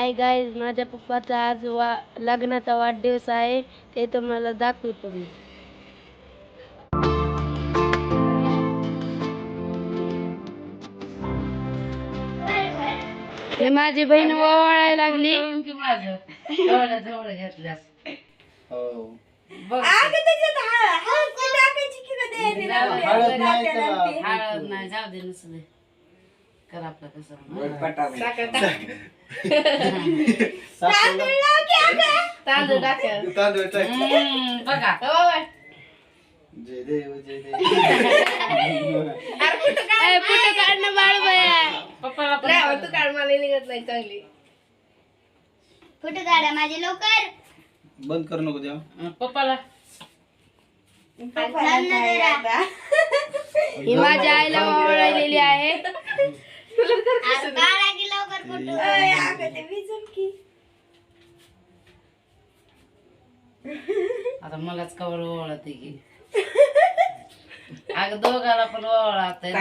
Hi guys माझ्या पप्पाचा आज वा लग्नाचा वाढदिवस आहे ते तुम्हाला दाखवतो मी. हे माझी बहीण ओवाळायला लागली. हो हळद नाही जाऊ दे कर आपलं कसं तांदूळ टाक तांदूळ टाक. बघा जय देव जय देव कुठं काढणं बाळ बया पप्पाला पण कुठे काढा माझे लवकर बंद करू नको द्या अं, पप्पाला ही माझ्या आईला ओवाळलेली आहे अरे काढा की लवकर कुठं? आता मलाच कवर ओळखते की. अगं दोघाला पण ओळखते.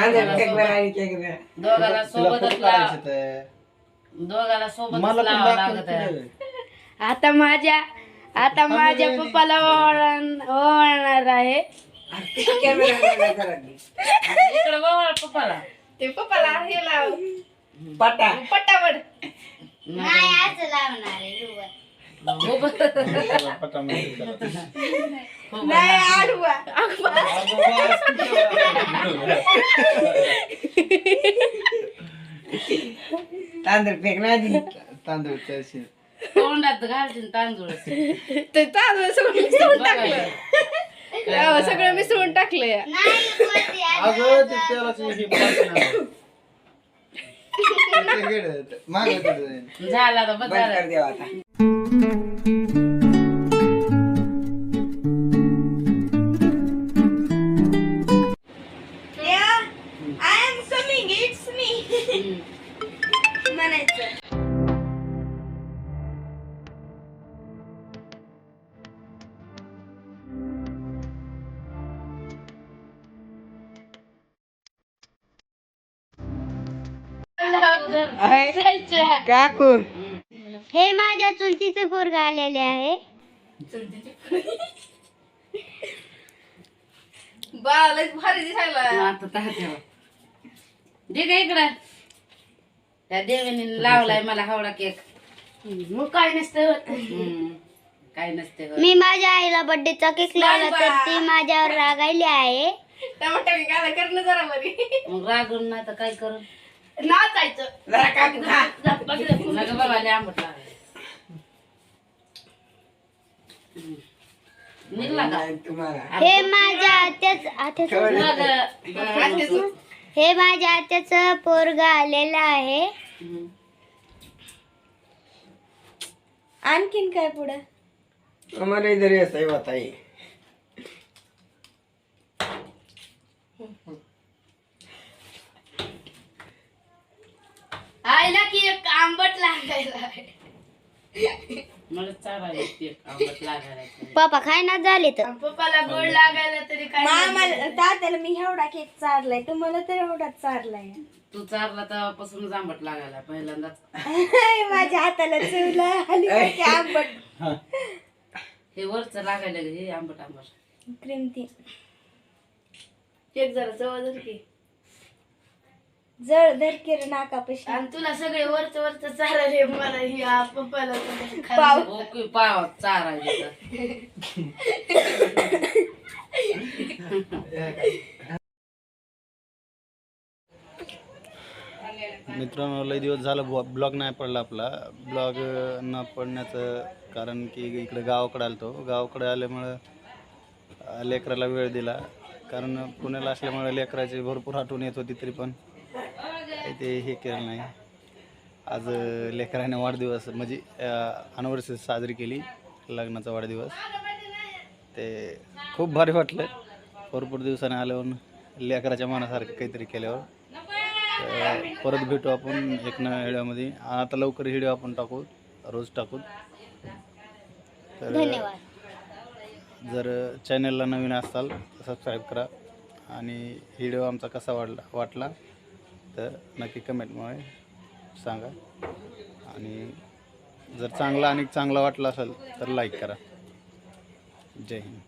दोघाला तुला सोबतच फोटो लाव. दोघाला सोबतच मला पण लावावं दाखव लागत. आहे. आता माझ्या आता माझ्या पप्पाला ओवाळण ओवाळणार आहे. इकडे ओवाळ पप्पाला. नाही असं लावणार आहे हिरवं. त्याला पटामध्ये करा. तांदूळ तळशील. तोंडात घालशील तांदूळ. ते तांदूळ सगळं मिसळून टाकलं. सगळं मिसळून टाकलंय. अगं ते हे. ते. मागं. झाला तर बस हे माझ्या चुलतीचे पोरग आलेले आहे. आता तात्यावर. दे का इकडं. त्या देवीने लावलाय मला हावडा केक. मग काय नसतं. हम्म. काय नसते होत. मी माझ्या आईला बर्थडेचा केक लावला तर ती माझ्यावर रागायली आहे. मग रागून नाही तर काय करू? नाचायचं नका बाबा लय आंबट लागलं. हम्म. निघला का? हे माझ्या आत्याच आत्याचं मग, हे माझ्या आत्याचं पोरग आलेलं आहे. हम्म. आणखीन काय पुढे? हमारे इधर ही होता आईला की एक आंबट लागायला मला आंबट लागायला पप्पा खायना झाले तर? पप्पाला गोड लागायला तरी काय मामाला तात्याला मी एवढा केक चारलाय तुम्हाला तर एवढाच चारलाय. तू चारला तेव्हापासून आंबट लागायला पहिल्यांदाच. माझ्या हाताला चवला आली आंबट? हे. वरच लागायला हे आंबट आंबट. क्रीम ती. केक जरा जवळ धर की. जळ धरकेर नाकापाशी आणि तुला सगळे वरच वरच चालले मला ही आ- पप्पाला तुला खाली. पाव. ओके पाव चारायचं मित्रांनो लय दिवस झालं ब्लॉग नाही पडला आपला. ब्लॉग न पडण्याचं कारण की इकडे गावाकडे आलतो. गावाकडे आल्यामुळं अं, लेकराला वेळ दिला. कारण पुण्याला असल्यामुळे लेकराची भरपूर आठवण येत होती तरी पण. काही ते हे केलं नाही. आज लेकराने वाढदिवस म्हणजे अनिव्हर्सरी साजरी केली लग्नाचा वाढदिवस. ते खूप भारी वाटलं. भरपूर दिवसाने आल्यावर लेकराच्या मनासारखं काहीतरी केल्यावर. तर परत भेटू आपण एक नव्या व्हिडिओमध्ये. आता लवकर व्हिडिओ आपण टाकू रोज टाकू. तर जर चॅनलला नवीन असाल सबस्क्राईब करा. आणि व्हिडिओ आमचा कसा वाटला वाटला तर नक्की कमेंटमुळे सांगा. आणि जर चांगला आणि चांगला वाटला असेल तर लाईक करा. जय हिंद.